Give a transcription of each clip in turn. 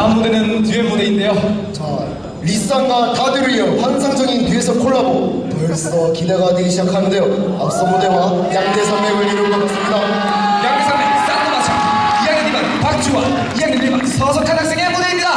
다음 무대는 듀엣 무대인데요. 자, 리쌍과 다드리의 환상적인 듀엣서 콜라보 벌써 기대가 되기 시작하는데요. 앞서 무대와 양대 산맥을 이룬 것 같습니다. 양대 산맥 쌍도 마찬 이야기 2반 박주환, 이야기 1반 서석한 학생의 무대입니다.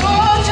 Oh,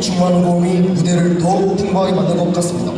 중만공이 무대를 더욱 풍부하게 만든 것 같습니다.